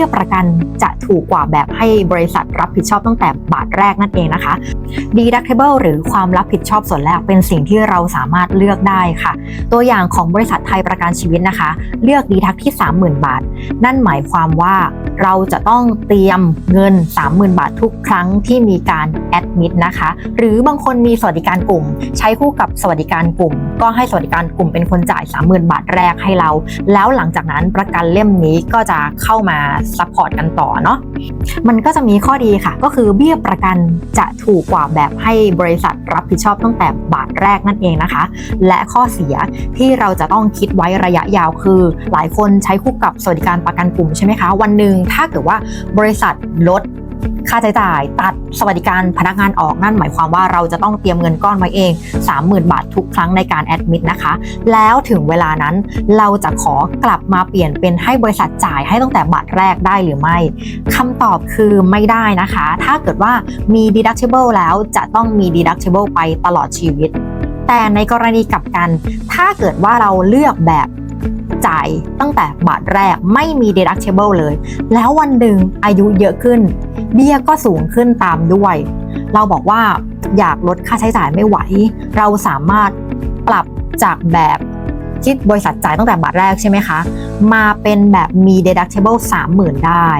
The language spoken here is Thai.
บี้ยประกันจะถูกกว่าแบบให้บริษัทรับผิดชอบตั้งแต่บาทแรกนั่นเองนะคะ deductible หรือความรับผิดชอบส่วนแรกเป็นสิ่งที่เราสามารถเลือกได้ค่ะ ตัวอย่างของบริษัทไทยประกันชีวิตนะคะ เลือก deduct ที่ 30,000 บาท นั่นหมายความว่าเราจะต้องเตรียมเงิน 30,000 บาททุกครั้งที่มีการแอดมิดนะคะ หรือบางคนมีสวัสดิการกลุ่ม ใช้คู่กับสวัสดิการกลุ่ม ก็ให้สวัสดิการกลุ่มเป็นคนจ่าย 30,000 บาทแรกให้เรา แล้วหลังจากนั้นประกันเล่มนี้ก็จะเข้ามาซัพพอร์ตกันต่อเนาะมันก็จะมีข้อดีค่ะ ก็คือเบี้ยประกันจะถูกกว่าแบบให้บริษัทรับผิดชอบตั้งแต่บาทแรกนั่นเองนะคะ และข้อเสียที่เราจะต้องคิดไว้ระยะยาวคือ หลายคนใช้คู่กับสวัสดิการประกันกลุ่มใช่ไหมคะ วันหนึ่งถ้าเกิดว่าบริษัทลด ค่าใช้จ่ายตัดสวัสดิการพนักงานออกนั่นหมายความว่าเราจะต้องเตรียมเงินก้อนไว้เอง 30,000 บาททุกครั้งในการแอดมิดนะคะ แล้วถึงเวลานั้นเราจะขอกลับมาเปลี่ยนเป็นให้บริษัทจ่ายให้ตั้งแต่บาทแรกได้หรือไม่คำตอบคือไม่ได้นะคะ ถ้าเกิดว่ามี deductible แล้วจะต้องมี deductible ไปตลอดชีวิตแต่ในกรณีกลับกัน ถ้าเกิดว่าเราเลือกแบบ จ่ายตั้งแต่บาทแรกไม่มี deductible เลย แล้ววันหนึ่งอายุเยอะขึ้น เบี้ยก็สูงขึ้นตามด้วย เราบอกว่าอยากลดค่าใช้จ่ายไม่ไหว เราสามารถปรับจากแบบที่บริษัทจ่ายตั้งแต่บาทแรกใช่ไหมคะ มาเป็นแบบมี deductible 30,000 ได้